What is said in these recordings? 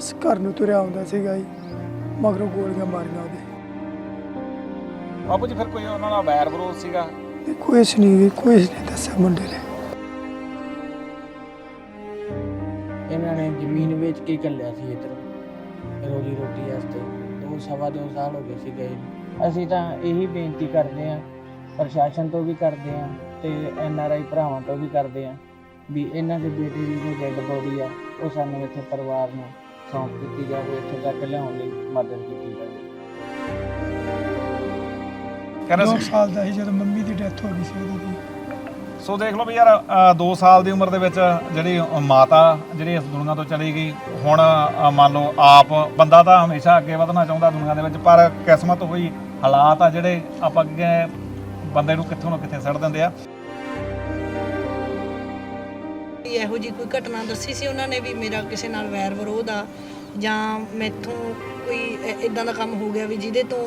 ਬਸ ਘਰ ਨੂੰ ਤੁਰਿਆ ਆਉਂਦਾ ਸੀਗਾ ਜੀ ਮਗਰੋਂ ਗੋਲੀਆਂ ਮਾਰੀਆਂ ਉਹਦੇ। ਬਾਪੂ ਜੀ ਫਿਰ ਕੋਈ ਉਹਨਾਂ ਨਾਲ ਵੈਰ ਵਿਰੋਧ ਸੀਗਾ? ਕੋਈ ਇਸ ਨਹੀਂ ਕੋਈ ਇਸ ਨਹੀਂ ਦੱਸਿਆ ਮੁੰਡੇ ਨੇ। ਇਹਨਾਂ ਨੇ ਜ਼ਮੀਨ ਵੇਚ ਕੇ ਘੱਲਿਆ ਸੀ ਇੱਧਰ ਰੋਜੀ ਰੋਟੀ ਵਾਸਤੇ। ਦੋ ਸਵਾ ਦੋ ਸਾਲ ਹੋ ਗਏ ਸੀ ਗਏ ਨੂੰ। ਅਸੀਂ ਤਾਂ ਇਹੀ ਬੇਨਤੀ ਕਰਦੇ ਆਂ ਪ੍ਰਸ਼ਾਸਨ ਤੋਂ ਵੀ ਕਰਦੇ ਆਂ ਤੇ ਐਨ ਆਰ ਆਈ ਭਰਾਵਾਂ ਤੋਂ ਵੀ ਕਰਦੇ ਆਂ ਵੀ ਇਹਨਾਂ ਦੇ ਬੇਟੇ ਦੀ ਜੋ ਡੈੱਡ ਬੋਡੀ ਆ ਉਹ ਸਾਨੂੰ ਇੱਥੇ ਪਰਿਵਾਰ ਨੂੰ ਸੌਂਪ ਦਿੱਤੀ ਜਾਵੇ ਇੱਥੇ ਤੱਕ ਲਿਆਉਣ ਲਈ ਮਦਦ ਕੀਤੀ ਜਾਵੇ। ਕਹਿੰਦੇ ਦੋ ਸੀ ਸਾਲ ਦਾ ਸੀ ਜਦੋਂ ਮੰਮੀ ਦੀ ਡੈਥ ਹੋ ਗਈ ਸੀ ਉਹਦੀ ਦੀ ਸੋ ਦੇਖ ਲਓ ਵੀ ਯਾਰ 2 ਸਾਲ ਦੀ ਉਮਰ ਦੇ ਵਿੱਚ ਜਿਹੜੀ ਮਾਤਾ ਜਿਹੜੀ ਇਸ ਦੁਨੀਆ ਤੋਂ ਚਲੀ ਗਈ ਹੁਣ ਅ, ਮੰਨ ਲਓ ਆਪ ਬੰਦਾ ਤਾਂ ਹਮੇਸ਼ਾ ਅੱਗੇ ਵਧਣਾ ਚਾਹੁੰਦਾ ਦੁਨੀਆ ਦੇ ਵਿੱਚ ਪਰ ਕਿਸਮਤ ਹੋਈ ਹਾਲਾਤ ਆ ਜਿਹੜੇ ਆਪਾਂ ਅੱਗੇ ਬੰਦੇ ਨੂੰ ਕਿੱਥੋਂ ਨਾ ਕਿੱਥੇ ਸੜ ਦਿੰਦੇ ਆ। ਵੀ ਇਹੋ ਜੀ ਕੋਈ ਘਟਨਾ ਦੱਸੀ ਸੀ ਉਹਨਾਂ ਨੇ ਵੀ ਮੇਰਾ ਕਿਸੇ ਨਾਲ ਵੈਰ ਵਿਰੋਧ ਆ ਜਾਂ ਮੈਥੋਂ ਕੋਈ ਇਦਾਂ ਦਾ ਕੰਮ ਹੋ ਗਿਆ ਵੀ ਜਿਹਦੇ ਤੋਂ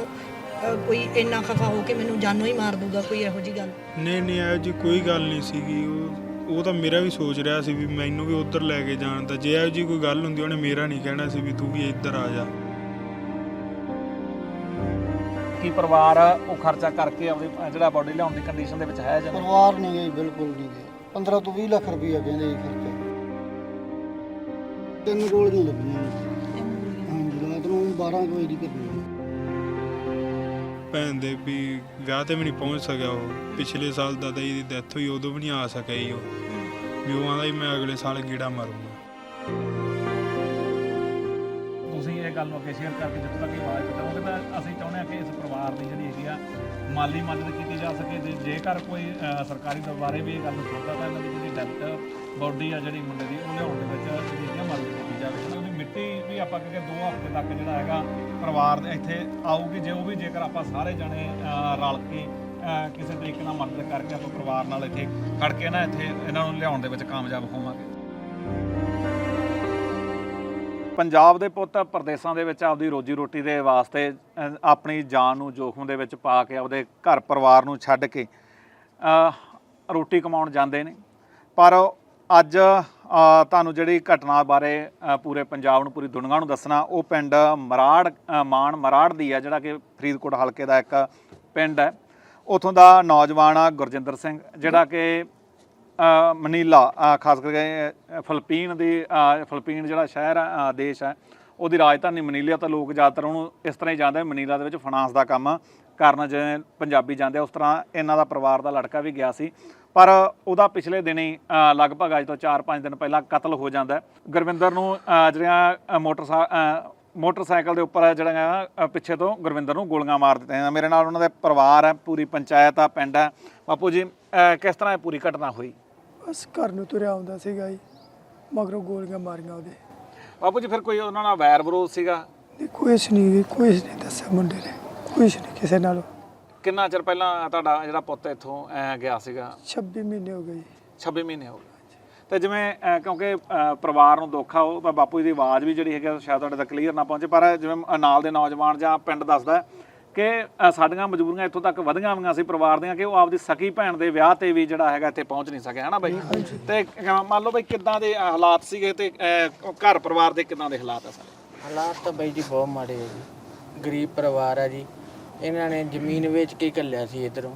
ਕੋਈ ਇੰਨਾ ਖਫਾ ਹੋ ਕੇ ਮੈਨੂੰ ਜਾਨੋਂ ਹੀ ਮਾਰ ਦੂਗਾ ਕੋਈ ਇਹੋ ਜੀ ਗੱਲ? ਨਹੀਂ ਨਹੀਂ ਇਹੋ ਜੀ ਕੋਈ ਗੱਲ ਨਹੀਂ ਸੀਗੀ। ਉਹ ਉਹ ਤਾਂ ਮੇਰਾ ਵੀ ਸੋਚ ਰਿਹਾ ਸੀ ਵੀ ਮੈਨੂੰ ਵੀ ਉੱਧਰ ਲੈ ਕੇ ਜਾਣ ਦਾ ਜੇ ਇਹੋ ਜੀ ਕੋਈ ਗੱਲ ਹੁੰਦੀ ਉਹਨੇ ਮੇਰਾ ਨਹੀਂ ਕਹਿਣਾ ਸੀ ਵੀ ਤੂੰ ਵੀ ਇੱਧਰ ਆ ਜਾ। ਕੀ ਪਰਿਵਾਰ ਉਹ ਖਰਚਾ ਕਰਕੇ ਆਪਣੀ ਅ, ਜਿਹੜਾ ਬਾਡੀ ਲਿਆਉਣ ਦੀ ਕੰਡੀਸ਼ਨ ਦੇ ਵਿੱਚ ਹੈ ਜਾਂ? ਪਰਿਵਾਰ ਨਹੀਂ ਗਈ ਬਿਲਕੁਲ ਨਹੀਂ ਗਏ 15 ਤੋਂ 20 ਲੱਖ ਰੁਪਈਆ ਕਹਿੰਦੇ ਜੀ ਖਰਚਾ। ਤਿੰਨ ਗੋਲੀਆਂ ਲੱਗੀਆਂ ਹਾਂਜੀ ਰਾਤ ਨੂੰ 12 ਕੁ ਵਜੇ ਦੀ ਘਟਨਾ ਭੈਣ ਦੇ ਵੀ ਵਿਆਹ ਤੇ ਵੀ ਨਹੀਂ ਪਹੁੰਚ ਸਕਿਆ ਉਹ। ਪਿਛਲੇ ਸਾਲ ਦਾਦਾ ਜੀ ਦੀ ਡੈਥ ਹੋਈ ਉਦੋਂ ਵੀ ਨਹੀਂ ਆ ਸਕਿਆ ਜੀ ਉਹ। ਵੀ ਉਹ ਆਂਦਾ ਜੀ ਮੈਂ ਅਗਲੇ ਸਾਲ ਗੀੜਾ ਮਾਰੂੰਗਾ। ਤੁਸੀਂ ਇਹ ਗੱਲ ਨੂੰ ਅੱਗੇ ਸ਼ੇਅਰ ਕਰਕੇ ਜਿੱਥੇ ਤੱਕ ਇਹ ਆਵਾਜ਼ ਪਹੁੰਚਾਓਗੇ ਤਾਂ ਅਸੀਂ ਚਾਹੁੰਦੇ ਹਾਂ ਕਿ ਇਸ ਪਰਿਵਾਰ ਦੀ ਜਿਹੜੀ ਹੈਗੀ ਆ ਮਾਲੀ ਮਦਦ ਕੀਤੀ ਜਾ ਸਕੇ ਜੇ ਜੇਕਰ ਕੋਈ ਅ, ਸਰਕਾਰੀ ਦਰਬਾਰੇ ਵੀ ਇਹ ਗੱਲ ਨੂੰ ਸੁਣਦਾ ਤਾਂ ਇਹਨਾਂ ਦੀ ਜਿਹੜੀ ਡੈਥ ਬੋਡੀ ਆ ਜਿਹੜੀ ਮੁੰਡੇ ਦੀ ਉਹ ਲਿਆਉਣ ਦੇ ਵਿੱਚ ਜਿਹੜੀ ਮਦਦ ਕੀਤੀ ਜਾਵੇ। ਉਹਨਾਂ ਦੀ ਮਿੱਟੀ ਵੀ ਆਪਾਂ ਕਿ ਦੋ ਹਫ਼ਤੇ ਤੱਕ ਜਿਹੜਾ ਹੈਗਾ ਪਰਿਵਾਰ ਦੇ ਇੱਥੇ ਆਊਗੀ ਜੇ ਉਹ ਵੀ ਜੇਕਰ ਆਪਾਂ ਸਾਰੇ ਜਣੇ ਅ, ਰਲ ਕੇ ਅ, ਕਿਸੇ ਤਰੀਕੇ ਨਾਲ ਮਦਦ ਕਰਕੇ ਆਪਾਂ ਪਰਿਵਾਰ ਨਾਲ ਇੱਥੇ ਖੜ ਕੇ ਨਾ ਇੱਥੇ ਇਹਨਾਂ ਨੂੰ ਲਿਆਉਣ ਦੇ ਵਿੱਚ ਕਾਮਯਾਬ ਹੋਵਾਂਗੇ। ਪੰਜਾਬ ਦੇ ਪੁੱਤ ਪ੍ਰਦੇਸਾਂ ਦੇ ਵਿੱਚ ਆਪਦੀ ਰੋਜੀ ਰੋਟੀ ਦੇ ਵਾਸਤੇ ਅ, ਆਪਣੀ ਜਾਨ ਨੂੰ ਜੋਖਮ ਦੇ ਵਿੱਚ ਪਾ ਕੇ ਆਪਦੇ ਘਰ ਪਰਿਵਾਰ ਨੂੰ ਛੱਡ ਕੇ ਅ, ਰੋਟੀ ਕਮਾਉਣ ਜਾਂਦੇ ਨੇ। ਪਰ ਅੱਜ ਅ, ਤੁਹਾਨੂੰ ਜਿਹੜੀ ਘਟਨਾ ਬਾਰੇ ਅ, ਪੂਰੇ ਪੰਜਾਬ ਨੂੰ ਪੂਰੀ ਦੁਨੀਆ ਨੂੰ ਦੱਸਣਾ ਉਹ ਪਿੰਡ ਮਰਾੜ ਅ, ਮਾਨ ਮਰਾੜ ਦੀ ਹੈ ਜਿਹੜਾ ਕਿ ਫਰੀਦਕੋਟ ਹਲਕੇ ਦਾ ਇੱਕ ਪਿੰਡ ਹੈ। ਉਥੋਂ ਦਾ ਨੌਜਵਾਨ ਆ ਗੁਰਜਿੰਦਰ ਸਿੰਘ ਜਿਹੜਾ ਕਿ ਮਨੀਲਾ ਖਾਸ ਕਰਕੇ ਅ, ਫਿਲੀਪੀਨ ਦੀ ਅ, ਫਿਲੀਪੀਨ ਜਿਹੜਾ ਸ਼ਹਿਰ ਆ, ਦੇਸ਼ ਹੈ ਉਹਦੀ ਰਾਜਧਾਨੀ ਮਨੀਲਾ ਤਾਂ ਲੋਕ ਜ਼ਿਆਦਾਤਰ ਉਹਨੂੰ ਇਸ ਤਰ੍ਹਾਂ ਹੀ ਜਾਣਦੇ ਮਨੀਲਾ ਦੇ ਵਿੱਚ ਫਾਈਨਾਂਸ ਦਾ ਕੰਮ ਕਰਨ ਜਿਵੇਂ ਪੰਜਾਬੀ ਜਾਂਦੇ ਉਸ ਤਰ੍ਹਾਂ ਇਹਨਾਂ ਦਾ ਪਰਿਵਾਰ ਦਾ ਲੜਕਾ ਵੀ ਗਿਆ ਸੀ। ਪਰ ਉਹਦਾ ਪਿਛਲੇ ਦਿਨੀ ਅ, ਲਗਭਗ ਅੱਜ ਤੋਂ 4-5 ਦਿਨ ਪਹਿਲਾਂ ਕਤਲ ਹੋ ਜਾਂਦਾ ਗੁਰਵਿੰਦਰ ਨੂੰ ਅ, ਜਿਹੜੀਆਂ ਅ, ਮੋਟਰਸਾ ਮੋਟਰਸਾਈਕਲ ਦੇ ਉੱਪਰ ਜਿਹੜਾ ਪਿੱਛੇ ਤੋਂ ਗੁਰਵਿੰਦਰ ਨੂੰ ਗੋਲੀਆਂ ਮਾਰ ਦਿੱਤੀਆਂ ਮੇਰੇ ਨਾਲ ਉਹਨਾਂ ਦੇ ਪਰਿਵਾਰ ਹੈ ਪੂਰੀ ਪੰਚਾਇਤ ਆ ਪਿੰਡ ਹੈ। ਬਾਪੂ ਜੀ ਕਿਸ ਤਰ੍ਹਾਂ ਇਹ ਪੂਰੀ ਘਟਨਾ ਹੋਈ? ਬਸ ਘਰ ਨੂੰ ਤੁਰਿਆ ਆਉਂਦਾ ਸੀਗਾ ਜੀ ਮਗਰੋਂ ਗੋਲੀਆਂ ਮਾਰੀਆਂ ਉਹਦੇ। ਬਾਪੂ ਜੀ ਫਿਰ ਕੋਈ ਉਹਨਾਂ ਨਾਲ ਵੈਰ ਵਿਰੋਧ ਸੀਗਾ? ਕੋਈ ਇਸ ਨਹੀਂ ਕੋਈ ਇਸ ਨਹੀਂ ਦੱਸਿਆ ਮੁੰਡੇ ਨੇ ਕੋਈ ਇਸ ਨਹੀਂ ਕਿਸੇ ਨਾਲ। ਕਿੰਨਾ ਚਿਰ ਪਹਿਲਾਂ ਤੁਹਾਡਾ ਜਿਹੜਾ ਪੁੱਤ ਇੱਥੋਂ ਅਹ, ਗਿਆ ਸੀਗਾ? 26 ਮਹੀਨੇ ਹੋ ਗਏ ਜੀ। 26 ਮਹੀਨੇ ਹੋ ਗਏ। ਤੇ ਜਿਵੇਂ ਅਹ, ਕਿਉਂਕਿ ਅਹ, ਪਰਿਵਾਰ ਨੂੰ ਦੁੱਖ ਆ ਉਹ ਤਾਂ ਬਾਪੂ ਜੀ ਦੀ ਆਵਾਜ਼ ਵੀ ਜਿਹੜੀ ਹੈਗੀ ਆ, ਸ਼ਾਇਦ ਤੁਹਾਡੇ ਤੱਕ ਕਲੀਅਰ ਨਾ ਪਹੁੰਚੇ ਪਰ ਜਿਵੇਂ ਨਾਲ ਦੇ ਨੌਜਵਾਨ ਜਾਂ ਪਿੰਡ ਦੱਸਦਾ ਹੈ ਕਿ ਸਾਡੀਆਂ ਮਜਬੂਰੀਆਂ ਇੱਥੋਂ ਤੱਕ ਵਧੀਆਂ ਹੋਈਆਂ ਸੀ ਪਰਿਵਾਰ ਦੀਆਂ ਕਿ ਉਹ ਆਪਦੀ ਸਕੀ ਭੈਣ ਦੇ ਵਿਆਹ ਤੇ ਵੀ ਜਿਹੜਾ ਹੈਗਾ ਇੱਥੇ ਪਹੁੰਚ ਨਹੀਂ ਸਕਿਆ ਹਨਾ ਬਾਈ? ਤੇ ਮੰਨ ਲਓ ਬਈ ਕਿੱਦਾਂ ਦੇ ਹਾਲਾਤ ਸੀਗੇ ਤੇ ਘਰ ਪਰਿਵਾਰ ਦੇ ਕਿੱਦਾਂ ਦੇ ਹਾਲਾਤ ਆ ਸਾਰੇ? ਹਾਲਾਤ ਤਾਂ ਬਾਈ ਜੀ ਬਹੁਤ ਮਾੜੇ ਆ ਜੀ। ਗਰੀਬ ਪਰਿਵਾਰ ਆ ਜੀ। ਇਹਨਾਂ ਨੇ ਜ਼ਮੀਨ ਵੇਚ ਕੇ ਘੱਲਿਆ ਸੀ ਇੱਧਰੋਂ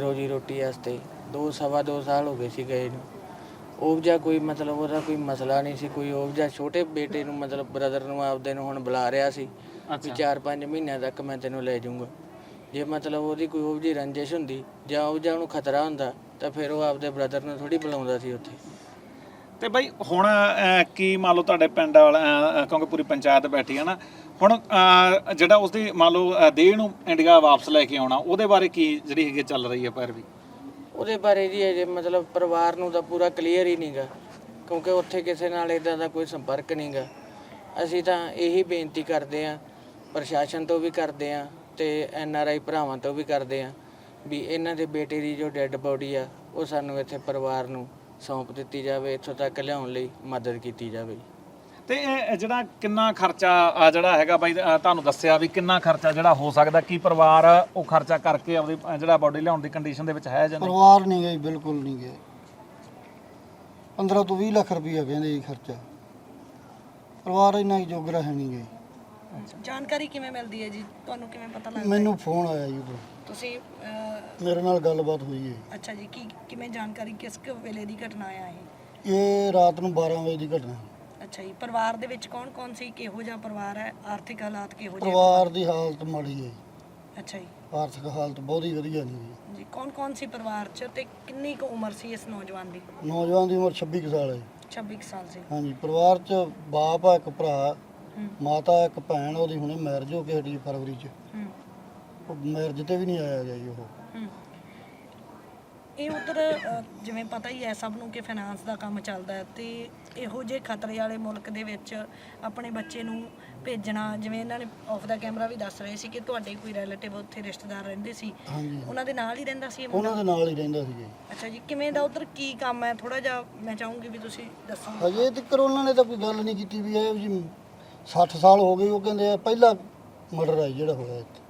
ਰੋਜੀ ਰੋਟੀ ਵਾਸਤੇ। ਦੋ ਸਵਾ ਦੋ ਸਾਲ ਹੋ ਗਏ ਸੀ ਗਏ ਨੂੰ। ਉਹ ਜਿਹਾ ਕੋਈ ਮਤਲਬ ਉਹਦਾ ਕੋਈ ਮਸਲਾ ਨਹੀਂ ਸੀ ਕੋਈ ਉਹ ਜਿਹਾ ਛੋਟੇ ਬੇਟੇ ਨੂੰ ਮਤਲਬ ਬ੍ਰਦਰ ਨੂੰ ਆਪਦੇ ਨੂੰ ਹੁਣ ਬੁਲਾ ਰਿਹਾ ਸੀ। ਵੀ 4-5 ਮਹੀਨਿਆਂ ਤੱਕ ਮੈਂ ਤੈਨੂੰ ਲੈ ਜਾਊਂਗਾ। ਜੇ ਮਤਲਬ ਉਹਦੀ ਕੋਈ ਉਹ ਜਿਹੀ ਰੰਜਿਸ਼ ਹੁੰਦੀ ਜਾਂ ਉਹ ਜਿਹਾ ਉਹਨੂੰ ਖਤਰਾ ਹੁੰਦਾ ਤਾਂ ਫਿਰ ਉਹ ਆਪਦੇ ਬ੍ਰਦਰ ਨੂੰ ਥੋੜੀ ਬੁਲਾਉਂਦਾ ਸੀ ਉੱਥੇ। ਤੇ ਬਈ ਹੁਣ ਅਹ, ਕੀ ਮੰਨ ਲਓ ਤੁਹਾਡੇ ਪਿੰਡ ਵਾਲਾ ਅਹ, ਕਿਉਂਕਿ ਪੂਰੀ ਪੰਚਾਇਤ ਬੈਠੀ ਹੈ ਨਾ ਹੁਣ ਅਹ, ਜਿਹੜਾ ਉਸਦੀ ਮੰਨ ਲਓ ਅਹ, ਦੇਹ ਨੂੰ ਇੰਡੀਆ ਵਾਪਸ ਲੈ ਕੇ ਆਉਣਾ ਉਹਦੇ ਬਾਰੇ ਕੀ ਜਿਹੜੀ ਹੈਗੀ ਚੱਲ ਰਹੀ ਹੈ ਪੈਰਵੀ? ਉਹਦੇ ਬਾਰੇ ਜੀ ਅਜੇ ਮਤਲਬ ਪਰਿਵਾਰ ਨੂੰ ਤਾਂ ਪੂਰਾ ਕਲੀਅਰ ਹੀ ਨਹੀਂਗਾ ਕਿਉਂਕਿ ਉੱਥੇ ਕਿਸੇ ਨਾਲ ਇਦਾਂ ਦਾ ਕੋਈ ਸੰਪਰਕ ਨਹੀਂਗਾ ਅਸੀਂ ਤਾਂ ਇਹੀ ਬੇਨਤੀ ਕਰਦੇ ਆਂ ਪ੍ਰਸ਼ਾਸਨ ਤੋਂ ਵੀ ਕਰਦੇ ਆਂ ਤੇ ਐਨ ਆਰ ਆਈ ਭਰਾਵਾਂ ਤੋਂ ਵੀ ਕਰਦੇ ਆਂ ਵੀ ਇਹਨਾਂ ਦੇ ਬੇਟੇ ਦੀ ਜੋ ਡੈੱਡ ਬੋਡੀ ਆ ਉਹ ਸਾਨੂੰ ਇੱਥੇ ਪਰਿਵਾਰ ਨੂੰ ਸੌਂਪ ਦਿੱਤੀ ਜਾਵੇ ਇੱਥੋਂ ਤੱਕ ਲਿਆਉਣ ਲਈ ਮਦਦ ਕੀਤੀ ਜਾਵੇ। ਤੇ ਇਹ ਜਿਹੜਾ ਕਿੰਨਾ ਖਰਚਾ ਆ ਜਿਹੜਾ ਹੈਗਾ ਬਾਈ ਤੁਹਾਨੂੰ ਦੱਸਿਆ ਵੀ ਕਿੰਨਾ ਖਰਚਾ ਜਿਹੜਾ ਹੋ ਸਕਦਾ ਕੀ ਪਰਿਵਾਰ ਉਹ ਖਰਚਾ ਕਰਕੇ ਆਪਦੀ ਅਹ, ਜਿਹੜਾ ਬਾਡੀ ਲਿਆਉਣ ਦੀ ਕੰਡੀਸ਼ਨ ਦੇ ਵਿੱਚ ਹੈ ਜਾਂ ਨਹੀਂ? ਪਰਿਵਾਰ ਨਹੀਂ ਗਈ ਬਿਲਕੁਲ ਨਹੀਂ ਗਏ। 15 ਤੋਂ 20 ਲੱਖ ਰੁਪਈਆ ਕਹਿੰਦੇ ਜੀ ਖਰਚਾ। ਪਰਿਵਾਰ ਇੰਨਾ ਹੀ ਜੋਗਰਾ ਹੈ ਨਹੀਂ ਗਏ। ਜਾਣਕਾਰੀ ਕਿਵੇਂ ਮਿਲਦੀ ਹੈ ਜੀ? ਤੁਹਾਨੂੰ ਕਿਵੇਂ ਪਤਾ ਲੱਗਦਾ ਹੈ? ਮੈਨੂੰ ਫੋਨ ਆਇਆ ਜੀ ਉਦੋਂ। ਤੁਸੀਂ ਅਹ, ਮੇਰੇ ਨਾਲ ਗੱਲਬਾਤ ਹੋਈ ਹੈ ਅੱਛਾ ਜੀ ਕੀ ਕਿਵੇਂ ਜਾਣਕਾਰੀ ਕਿਸ ਕੁ ਵੇਲੇ ਦੀ ਘਟਨਾ ਆ ਇਹ? ਇਹ ਰਾਤ ਨੂੰ 12 ਵਜੇ ਦੀ ਘਟਨਾ। ਹੈ। ਅੱਛਾ ਜੀ ਪਰਿਵਾਰ ਦੇ ਵਿੱਚ ਕੌਣ ਕੌਣ ਸੀ? ਕਿਹੋ ਜਿਹਾ ਪਰਿਵਾਰ ਹੈ? ਆਰਥਿਕ ਹਾਲਾਤ ਕਿਹੋ ਜਿਹੇ ਪਰਿਵਾਰ ਦੀ ਹਾਲਤ ਮਾੜੀ ਹੈ ਅੱਛਾ ਜੀ। ਆਰਥਿਕ ਹਾਲਤ ਬਹੁਤੀ ਵਧੀਆ ਨਹੀਂ ਹੈ ਜੀ ਕੌਣ ਕੌਣ ਸੀ ਪਰਿਵਾਰ 'ਚ ਤੇ ਕਿੰਨੀ ਕੁ ਉਮਰ ਸੀ ਇਸ ਨੌਜਵਾਨ ਦੀ? ਨੌਜਵਾਨ ਦੀ ਉਮਰ 26 ਕੁ ਸਾਲ ਹੈ 26 ਕੁ ਸਾਲ ਸੀ। ਹਾਂਜੀ ਪਰਿਵਾਰ 'ਚ ਬਾਪ ਆ ਇੱਕ ਭਰਾ। ਹੂੰ ਮਾਤਾ ਇੱਕ ਭੈਣ ਉਹਦੀ ਹੁਣੇ ਮੈਰਿਜ ਹੋ ਕੇ ਹਟੀ ਫਰਵਰੀ 'ਚ। ਹੂੰ। ਉਹ ਮੈਰਿਜ ਤੇ ਵੀ ਨਹੀਂ ਆਇਆ ਗਿਆ ਜੀ ਉਹ। ਹੂੰ। ਇਹ ਉਧਰ ਜਿਵੇਂ ਪਤਾ ਹੀ ਹੈ ਸਭ ਨੂੰ ਕਿ ਫਾਈਨਾਂਸ ਦਾ ਕੰਮ ਚੱਲਦਾ ਹੈ ਤੇ ਇਹੋ ਜਿਹੇ ਖਤਰੇ ਵਾਲੇ ਮੁਲਕ ਦੇ ਵਿੱਚ ਆਪਣੇ ਬੱਚੇ ਨੂੰ ਭੇਜਣਾ ਜਿਵੇਂ ਇਹਨਾਂ ਨੇ ਆਫ ਦਾ ਕੈਮਰਾ ਵੀ ਦੱਸ ਰਹੇ ਸੀ ਕਿ ਤੁਹਾਡੇ ਕੋਈ ਰਿਲੇਟਿਵ ਉੱਥੇ ਰਿਸ਼ਤੇਦਾਰ ਰਹਿੰਦੇ ਸੀ। ਹਾਂਜੀ। ਉਹਨਾਂ ਦੇ ਨਾਲ ਹੀ ਰਹਿੰਦਾ ਸੀ ਇਹ ਮੁੰਡਾ? ਉਹਨਾਂ ਦੇ ਨਾਲ ਹੀ ਰਹਿੰਦਾ ਸੀ ਜੀ। ਅੱਛਾ ਜੀ ਕਿਵੇਂ ਦਾ ਉਧਰ ਕੀ ਕੰਮ ਹੈ? ਥੋੜਾ ਜਿਹਾ ਮੈਂ ਚਾਹੂੰਗੀ ਵੀ ਤੁਸੀਂ ਦੱਸੋ ਹਜੇ ਤੱਕ ਉਹਨਾਂ ਨੇ ਤਾਂ ਕੋਈ ਗੱਲ ਨਹੀਂ ਕੀਤੀ ਵੀ ਇਹ ਜੀ 60 ਸਾਲ ਹੋ ਗਏ ਉਹ ਕਹਿੰਦੇ ਆ ਪਹਿਲਾ ਮਰਡਰ ਹੈ ਜਿਹੜਾ ਹੋਇਆ ਇੱਥੇ।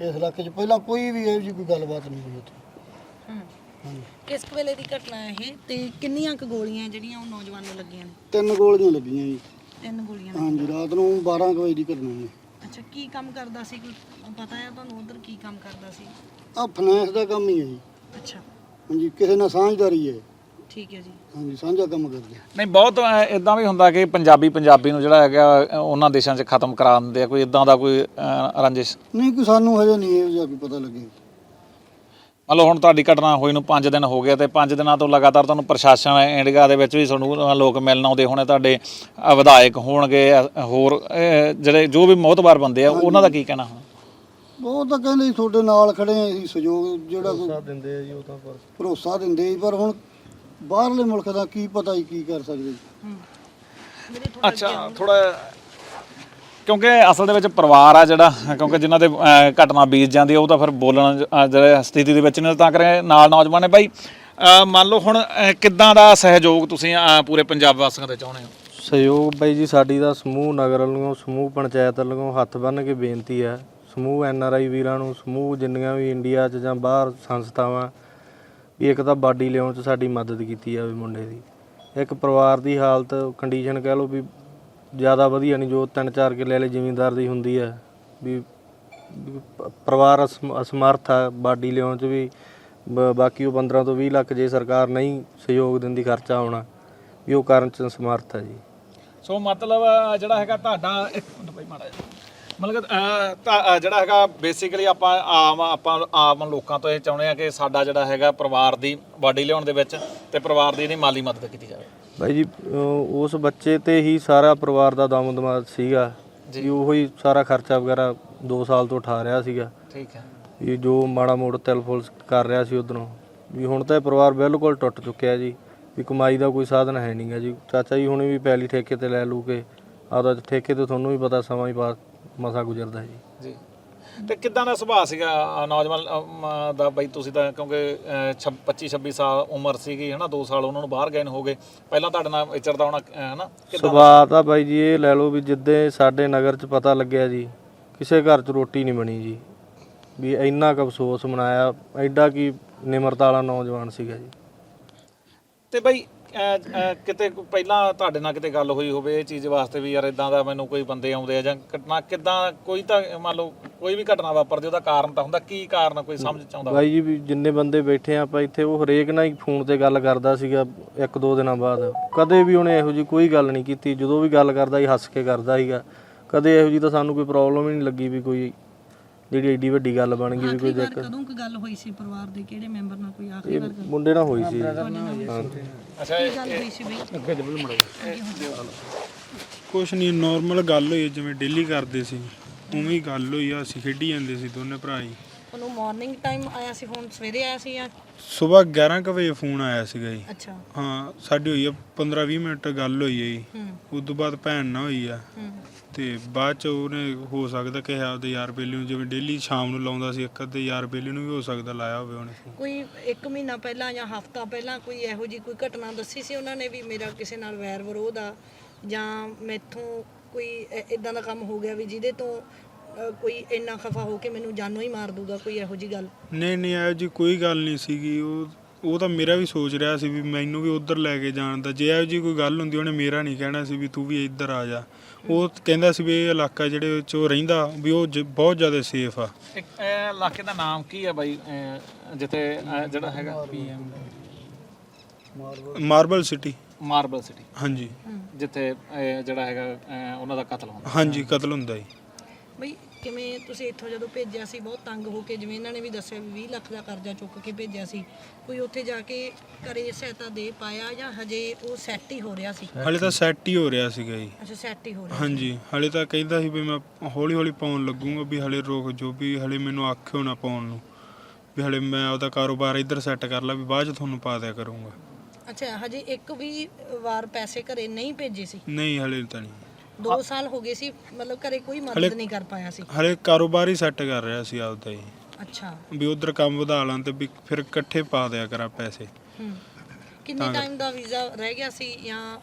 ਇਸ ਇਲਾਕੇ 'ਚ ਪਹਿਲਾਂ ਕੋਈ ਵੀ ਇਹੋ ਜਿਹੀ ਕੋਈ ਗੱਲਬਾਤ ਨਹੀਂ ਹੋਈ ਹਾਂਜੀ। ਕਿਸ ਕੁ ਵੇਲੇ ਦੀ ਘਟਨਾ ਹੈ ਇਹ ਤੇ ਕਿੰਨੀਆਂ ਕੁ ਗੋਲੀਆਂ ਜਿਹੜੀਆਂ ਉਹ ਨੌਜਵਾਨ ਨੂੰ ਲੱਗੀਆਂ ਨੇ? ਤਿੰਨ ਗੋਲੀਆਂ ਲੱਗੀਆਂ ਜੀ। ਤਿੰਨ ਗੋਲੀਆਂ ਹਾਂਜੀ ਰਾਤ ਨੂੰ 12 ਕੁ ਵਜੇ ਦੀ ਘਟਨਾ ਹੈ। ਅੱਛਾ ਕੀ ਕੰਮ ਕਰਦਾ ਸੀ? ਕੋਈ ਪਤਾ ਹੈ ਤੁਹਾਨੂੰ ਉਧਰ ਕੀ ਕੰਮ ਕਰਦਾ ਸੀ? ਆ ਫਾਈਨੈਂਸ ਦਾ ਕੰਮ ਹੀ ਹੈ ਜੀ। ਅੱਛਾ। ਹਾਂਜੀ ਕਿਸੇ ਨਾਲ ਸਾਂਝਦਾਰੀ ਹੈ। ਠੀਕ ਹੈ ਜੀ। ਹਾਂਜੀ ਸਾਂਝਾ ਕੰਮ ਕਰਦੇ ਆ। ਨਹੀਂ ਬਹੁਤ ਇਦਾਂ ਵੀ ਹੁੰਦਾ ਕਿ ਪੰਜਾਬੀ ਪੰਜਾਬੀ ਨੂੰ ਜਿਹੜਾ ਹੈਗਾ ਉਹਨਾਂ ਦੇਸ਼ਾਂ 'ਚ ਖਤਮ ਕਰਾ ਦਿੰਦੇ ਆ ਕੋਈ ਇਦਾਂ ਦਾ ਕੋਈ ਅ, ਰੰਜਿਸ਼? ਨਹੀਂ ਕੋਈ ਸਾਨੂੰ ਹਜੇ ਨਹੀਂ ਇਹੋ ਜਿਹਾ ਕੋਈ ਪਤਾ ਲੱਗੇ ਮੰਨ ਲਓ ਹੁਣ ਤੁਹਾਡੀ ਘਟਨਾ ਹੋਈ ਨੂੰ 5 ਦਿਨ ਹੋ ਗਏ ਤੇ 5 ਦਿਨਾਂ ਤੋਂ ਲਗਾਤਾਰ ਤੁਹਾਨੂੰ ਪ੍ਰਸ਼ਾਸਨ ਇੰਡੀਆ ਦੇ ਵਿੱਚ ਵੀ ਤੁਹਾਨੂੰ ਅ, ਲੋਕ ਮਿਲਣ ਆਉਂਦੇ ਹੋਣੇ ਤੁਹਾਡੇ ਅ, ਵਿਧਾਇਕ ਹੋਣਗੇ ਅ, ਹੋਰ ਅ, ਜਿਹੜੇ ਜੋ ਵੀ ਮੋਹਤਬਾਰ ਬੰਦੇ ਆ ਉਹਨਾਂ ਦਾ ਕੀ ਕਹਿਣਾ ਹੁਣ? ਉਹ ਤਾਂ ਕਹਿੰਦੇ ਸੀ ਤੁਹਾਡੇ ਨਾਲ ਖੜੇ ਆ ਅਸੀਂ ਸਹਿਯੋਗ ਜਿਹੜਾ ਭਰੋਸਾ ਦਿੰਦੇ ਆ ਜੀ ਉਹ ਤਾਂ ਭਰੋਸਾ ਦਿੰਦੇ ਜੀ ਪਰ ਹੁਣ ਬਾਹਰਲੇ ਮੁਲਕ ਦਾ ਕੀ ਪਤਾ ਹੀ ਕੀ ਕਰ ਸਕਦੇ ਅੱਛਾ ਥੋੜਾ ਕਿਉਂਕਿ ਅਸਲ ਦੇ ਵਿੱਚ ਪਰਿਵਾਰ ਆ ਜਿਹੜਾ ਕਿਉਂਕਿ ਜਿਨ੍ਹਾਂ ਦੇ ਅਹ, ਘਟਨਾ ਬੀਤ ਜਾਂਦੀ ਆ ਉਹ ਤਾਂ ਫਿਰ ਬੋਲਣ ਅਹ, ਜਿਹੜੇ ਸਥਿਤੀ ਦੇ ਵਿੱਚ ਨੇ ਤਾਂ ਕਰੇ ਨਾਲ ਨੌਜਵਾਨ ਨੇ। ਬਾਈ ਅਹ, ਮੰਨ ਲਓ ਹੁਣ ਅਹ, ਕਿੱਦਾਂ ਦਾ ਸਹਿਯੋਗ ਤੁਸੀਂ ਅਹ, ਪੂਰੇ ਪੰਜਾਬ ਵਾਸੀਆਂ ਦੇ ਚਾਹੁੰਦੇ ਹੋ? ਸਹਿਯੋਗ ਬਾਈ ਜੀ ਸਾਡੀ ਦਾ ਸਮੂਹ ਨਗਰ ਵੱਲੋਂ ਸਮੂਹ ਪੰਚਾਇਤ ਵੱਲੋਂ ਹੱਥ ਬੰਨ੍ਹ ਕੇ ਬੇਨਤੀ ਹੈ ਸਮੂਹ ਐਨ ਆਰ ਆਈ ਵੀਰਾਂ ਨੂੰ ਸਮੂਹ ਜਿੰਨੀਆਂ ਵੀ ਇੰਡੀਆ 'ਚ ਜਾਂ ਬਾਹਰ ਸੰਸਥਾਵਾਂ ਵੀ ਇੱਕ ਤਾਂ ਬਾਡੀ ਲਿਆਉਣ 'ਚ ਸਾਡੀ ਮਦਦ ਕੀਤੀ ਆ ਵੀ ਮੁੰਡੇ ਦੀ। ਇੱਕ ਪਰਿਵਾਰ ਦੀ ਹਾਲਤ ਕੰਡੀਸ਼ਨ ਕਹਿ ਲਓ ਵੀ ਜ਼ਿਆਦਾ ਵਧੀਆ ਨਹੀਂ ਜੋ ਤਿੰਨ ਚਾਰ ਕਿੱਲੇ ਵਾਲੇ ਜ਼ਿਮੀਂਦਾਰ ਦੀ ਹੁੰਦੀ ਹੈ ਵੀ ਪਰਿਵਾਰ ਅਸਮ- ਅਸਮਰਥ ਆ ਬਾਡੀ ਲਿਆਉਣ 'ਚ ਵੀ, ਬ- ਬਾਕੀ ਉਹ 15 ਤੋਂ 20 ਲੱਖ ਜੇ ਸਰਕਾਰ ਨਹੀਂ ਸਹਿਯੋਗ ਦਿੰਦੀ ਖਰਚਾ ਆਉਣਾ, ਵੀ ਉਹ ਕਰਨ 'ਚ ਸਮਰਥ ਹੈ ਜੀ। ਸੋ ਮਤਲਬ ਜਿਹੜਾ ਹੈਗਾ ਤੁਹਾਡਾ, ਇੱਕ ਮਿੰਟ ਬਾਈ ਮਾੜਾ ਜਿਹਾ। ਮਤਲਬ ਕਿ, ਅਹ, ਤਾਂ, ਅਹ, ਜਿਹੜਾ ਹੈਗਾ ਬੇਸਿਕਲੀ ਆਪਾਂ ਆਮ ਆਪਾਂ ਆਮ ਲੋਕਾਂ ਤੋਂ ਇਹ ਚਾਹੁੰਦੇ ਆ ਕਿ ਸਾਡਾ ਜਿਹੜਾ ਹੈਗਾ ਪਰਿਵਾਰ ਦੀ ਬਾਡੀ ਲਿਆਉਣ ਦੇ ਵਿੱਚ ਤੇ ਪਰਿਵਾਰ ਦੀ ਜਿਹੜੀ ਮਾਲੀ ਮਦਦ ਕੀਤੀ ਜਾਵੇ। ਭਾਈ ਜੀ ਅਹ ਉਸ ਬੱਚੇ ਤੇ ਹੀ ਸਾਰਾ ਪਰਿਵਾਰ ਦਾ ਦਮ ਦਮਾਦ ਸੀਗਾ। ਜੀ। ਉਹੋ ਹੀ ਸਾਰਾ ਖਰਚਾ ਵਗੈਰਾ 2 ਸਾਲ ਤੋਂ ਉਠਾ ਰਿਹਾ ਸੀਗਾ। ਠੀਕ ਹੈ। ਵੀ ਜੋ ਮਾੜਾ ਮੋੜ ਤਿਲਫੁਲ ਕਰ ਰਿਹਾ ਸੀ ਉਧਰੋਂ। ਵੀ ਹੁਣ ਤਾਂ ਇਹ ਪਰਿਵਾਰ ਬਿਲਕੁਲ ਟੁੱਟ ਚੁੱਕਿਆ ਜੀ। ਵੀ ਕਮਾਈ ਦਾ ਕੋਈ ਸਾਧਨ ਹੈ ਨਹੀਂਗਾ ਜੀ। ਚਾਚਾ ਜੀ ਹੁਣੇ ਵੀ ਪੈਲੀ ਠੇਕੇ ਤੇ ਲੈ ਲੂ ਕੇ ਆਦਾ ਠੇਕੇ ਤੇ ਤੁਹਾਨੂੰ ਵੀ ਪਤਾ ਸਮਾਂ ਹੀ ਪਾ ਮਸਾ ਗੁਜ਼ਰਦਾ ਜੀ। ਜੀ। ਤੇ ਕਿੱਦਾਂ ਦਾ ਸੁਭਾਅ ਸੀਗਾ ਅਹ, ਨੌਜਵਾਨ ਅਮ, ਦਾ ਬਈ ਤੁਸੀਂ ਤਾਂ ਕਿਉਂਕਿ 25 26 ਸਾਲ ਉਮਰ ਸੀਗੀ ਹਨਾ 2 ਸਾਲ ਉਹਨਾਂ ਨੂੰ ਬਾਹਰ ਗਏ ਨੂੰ ਹੋ ਗਏ। ਪਹਿਲਾਂ ਤੁਹਾਡੇ ਨਾਲ ਵਿਚਰਦਾ ਹੋਣਾ ਅਹ, ਹਨਾ ਕਿੱਦਾਂ ਸੁਭਾਅ ਤਾਂ ਬਾਈ ਜੀ ਇਹ ਲੈ ਲਓ ਵੀ ਜਿੱਦੇ ਸਾਡੇ ਨਗਰ 'ਚ ਪਤਾ ਲੱਗਿਆ ਜੀ ਕਿਸੇ ਘਰ 'ਚ ਰੋਟੀ ਨਹੀਂ ਬਣੀ ਜੀ। ਵੀ ਇੰਨਾ ਕੁ ਅਫਸੋਸ ਮਨਾਇਆ ਐਡਾ ਕੀ ਨਿਮਰਤਾ ਵਾਲਾ ਨੌਜਵਾਨ ਸੀਗਾ ਜੀ। ਤੇ ਬਈ ਕਿਤੇ ਪਹਿਲਾਂ ਤੁਹਾਡੇ ਨਾਲ ਕਿਤੇ ਗੱਲ ਹੋਈ ਹੋਵੇ ਇਹ ਚੀਜ਼ ਵਾਸਤੇ ਵੀ ਯਾਰ ਇਦਾਂ ਦਾ ਮੈਨੂੰ ਕੋਈ ਬੰਦੇ ਆਉਂਦੇ ਆ ਜਾਂ ਘਟਨਾ ਕਿੱਦਾਂ, ਕੋਈ ਤਾਂ ਮੰਨ ਲਓ ਕੋਈ ਵੀ ਘਟਨਾ ਵਾਪਰਦੀ, ਉਹਦਾ ਕਾਰਨ ਤਾਂ ਹੁੰਦਾ, ਕੀ ਕਾਰਨ ਕੋਈ ਸਮਝ ਚ ਆਉਂਦਾ? ਬਾਈ ਜੀ, ਵੀ ਜਿੰਨੇ ਬੰਦੇ ਬੈਠੇ ਆ, ਆਪਾਂ ਇੱਥੇ ਉਹ ਹਰੇਕ ਨਾਲ ਹੀ ਫੋਨ ਤੇ ਗੱਲ ਕਰਦਾ ਸੀਗਾ ਇੱਕ ਦੋ ਦਿਨਾਂ ਬਾਅਦ। ਕਦੇ ਵੀ ਉਹਨੇ ਇਹੋ ਜੀ ਕੋਈ ਗੱਲ ਨਹੀਂ ਕੀਤੀ, ਜਦੋਂ ਵੀ ਗੱਲ ਕਰਦਾ ਸੀ, ਹੱਸ ਕੇ ਕਰਦਾ ਸੀਗਾ। ਕਦੇ ਇਹੋ ਜੀ ਤਾਂ ਸਾਨੂੰ ਕੋਈ ਪ੍ਰੋਬਲਮ ਹੀ ਨਹੀਂ ਲੱਗੀ ਵੀ ਕੋਈ ਜਿਹੜੀ ਏਡੀ ਵੱਡੀ ਗੱਲ ਬਣ ਗਈ ਵੀ ਕੋਈ ਆਖਰੀ ਵਾਰ ਦਿੱਕਤ ਕਦੋਂ ਕੁ ਗੱਲ ਹੋਈ ਸੀ ਪਰਿਵਾਰ ਦੇ? ਕਿਹੜੇ ਮੈਂਬਰ ਨਾਲ ਕੋਈ ਆਖਰੀ ਇਹ ਵਾਰ ਗੱਲ? ਮੁੰਡੇ ਨਾਲ ਹੋਈ ਸੀ। ਅੱਛਾ ਕੀ ਗੱਲ ਹੋਈ ਸੀ ਬਈ? ਕੁਛ ਨਹੀਂ ਨਾਰਮਲ ਗੱਲ ਹੋਈ ਜਿਵੇਂ ਡੇਲੀ ਕਰਦੇ ਸੀ। ਉਵੇਂ ਹੀ ਗੱਲ ਹੋਈ ਆ ਅਸੀਂ ਖੇਡੀ ਜਾਂਦੇ ਸੀ ਦੋਨੇ ਭਰਾ ਹੀ। ਤੁਹਾਨੂੰ ਮਾਰਨਿੰਗ ਟਾਈਮ ਆਇਆ ਸੀ ਫੋਨ ਸਵੇਰੇ ਆਇਆ ਸੀ ਜਾਂ? ਸਵੇਰ 11 ਕੁ ਵਜੇ ਫੋਨ ਆਇਆ ਸੀਗਾ ਜੀ। ਅੱਛਾ। ਹਾਂ ਸਾਡੀ ਹੋਈ ਆ 15 20 ਮਿੰਟ ਗੱਲ ਹੋਈ ਹੈ ਜੀ। ਹੂੰ। ਉਸ ਤੋਂ ਬਾਅਦ ਭੈਣ ਨਾਲ ਹੋਈ ਆ। ਹੂੰ। ਤੇ ਬਾਅਦ ਚ ਉਹਨੇ ਹੋ ਸਕਦਾ ਕਿ ਆਪਦੇ ਯਾਰ ਬੇਲੀ ਨੂੰ ਜਿਵੇਂ ਡੇਲੀ ਸ਼ਾਮ ਨੂੰ ਲਾਉਂਦਾ ਸੀ ਇੱਕ ਅੱਧੇ ਯਾਰ ਬੇਲੀ ਨੂੰ ਵੀ ਹੋ ਸਕਦਾ ਲਾਇਆ ਹੋਵੇ ਉਹਨੇ phone। ਕੋਈ 1 ਮਹੀਨਾ ਪਹਿਲਾਂ ਜਾਂ ਹਫਤਾ ਪਹਿਲਾਂ ਕੋਈ ਇਹੋ ਜੀ ਕੋਈ ਘਟਨਾ ਦੱਸੀ ਸੀ ਉਹਨਾਂ ਨੇ ਵੀ ਮੇਰਾ ਕਿਸੇ ਨਾਲ ਵੈਰ ਵਿਰੋਧ ਆ ਜਾਂ ਮੈਥੋਂ ਕੋਈ ਇਦਾਂ ਦਾ ਕੰਮ ਹੋ ਗਿਆ ਵੀ ਜਿਹਦੇ ਤੋਂ ਅ, ਕੋਈ ਇੰਨਾ ਖਫਾ ਹੋ ਕੇ ਮੈਨੂੰ ਜਾਨੋਂ ਹੀ ਮਾਰ ਦੂਗਾ ਕੋਈ ਇਹੋ ਜੀ ਗੱਲ? ਨਹੀਂ ਨਹੀਂ ਇਹੋ ਜੀ ਕੋਈ ਗੱਲ ਨਹੀਂ ਸੀਗੀ। ਉਹ ਉਹ ਤਾਂ ਮੇਰਾ ਵੀ ਸੋਚ ਰਿਹਾ ਸੀ ਵੀ ਮੈਨੂੰ ਵੀ ਉੱਧਰ ਲੈ ਕੇ ਜਾਣ ਦਾ। ਜੇ ਇਹੋ ਜੀ ਕੋਈ ਗੱਲ ਹੁੰਦੀ ਉਹਨੇ ਮੇਰਾ ਨਹੀਂ ਕਹਿਣਾ ਸੀ ਵੀ ਤੂੰ ਵੀ ਇੱਧਰ ਆ ਜਾ। ਉਹ ਕਹਿੰਦਾ ਸੀ ਵੀ ਇਹ ਇਲਾਕਾ ਜਿਹੜੇ ਚ ਉਹ ਰਹਿੰਦਾ ਵੀ ਉਹ ਜ- ਬਹੁਤ ਜ਼ਿਆਦਾ ਸੇਫ ਆ। ਇੱਕ ਇਹ ਇਲਾਕੇ ਦਾ ਨਾਮ ਕੀ ਹੈ ਬਾਈ? ਅਹ ਜਿੱਥੇ ਅਹ ਜਿਹੜਾ ਹੈਗਾ ਮਾਰਬਲ ਸਿਟੀ। Marble city. ਹਾਂਜੀ। ਜਿੱਥੇ ਜਿਹੜਾ ਹੈਗਾ ਅਹ ਉਹਨਾਂ ਦਾ ਕਤਲ ਹੁੰਦਾ। ਹਾਂਜੀ ਕਤਲ ਹੁੰਦਾ ਜੀ। ਬਈ ਕਿਵੇਂ ਤੁਸੀਂ ਇੱਥੋਂ ਜਦੋਂ ਭੇਜਿਆ ਸੀ ਬਹੁਤ ਤੰਗ ਹੋ ਕੇ ਜਿਵੇਂ ਇਹਨਾਂ ਨੇ ਵੀ ਦੱਸਿਆ ਵੀ 20 ਲੱਖ ਦਾ ਕਰਜ਼ਾ ਚੁੱਕ ਕੇ ਭੇਜਿਆ ਸੀ। ਕੋਈ ਉੱਥੇ ਜਾ ਕੇ ਘਰੇ ਸਹਾਇਤਾ ਦੇ ਪਾਇਆ ਜਾਂ ਹਜੇ ਉਹ ਸੈੱਟ ਹੀ ਹੋ ਰਿਹਾ ਸੀ? ਹਲੇ ਤਾਂ ਸੈੱਟ ਹੀ ਹੋ ਰਿਹਾ ਸੀਗਾ ਜੀ। ਅੱਛਾ ਸੈੱਟ ਹੀ ਹੋ ਰਿਹਾ ਹਾਂਜੀ ਹਲੇ ਤਾਂ ਕਹਿੰਦਾ ਸੀ ਵੀ ਮੈਂ ਹੌਲੀ ਹੌਲੀ ਪਾਉਣ ਲੱਗੂੰਗਾ ਵੀ ਹਲੇ ਰੋਕ ਜੋ ਵੀ ਹਲੇ ਮੈਨੂੰ ਆਖਿਓ ਨਾ ਪਾਉਣ ਨੂੰ। ਵੀ ਹਲੇ ਮੈਂ ਆਪਦਾ ਕਾਰੋਬਾਰ ਇੱਧਰ ਸੈੱਟ ਕਰ ਲਾ ਵੀ ਬਾਅਦ ਚ ਤੁਹਾਨੂੰ ਪਾ ਦਿਆ ਕਰੂੰਗਾ। ਅੱਛਾ ਹਜੇ ਇੱਕ ਵੀ ਵਾਰ ਪੈਸੇ ਘਰੇ ਨਹੀਂ ਭੇਜੇ ਸੀ? ਨਹੀਂ ਹਲੇ ਤਾਂ ਨਹੀਂ। 2 ਸਾਲ ਹੋ ਗਏ ਸੀ ਮਤਲਬ ਘਰੇ ਕੋਈ ਮਦਦ ਨਹੀਂ ਕਰ ਪਾਇਆ ਸੀ। ਹਲੇ ਕਾਰੋਬਾਰ ਹੀ ਸੈੱਟ ਕਰ ਰਿਹਾ ਸੀ ਆਪਦਾ ਹੀ। ਅੱਛਾ। ਵੀ ਉਧਰ ਕੰਮ ਵਧਾ ਲਾਂ ਤੇ ਵੀ ਫਿਰ ਇਕੱਠੇ ਪਾ ਦਿਆ ਕਰਾਂ ਪੈਸੇ। ਹੂੰ। ਕਿੰਨੇ ਟਾਈਮ ਦਾ ਵੀਜ਼ਾ ਰਹਿ ਗਿਆ ਸੀ ਜਾਂ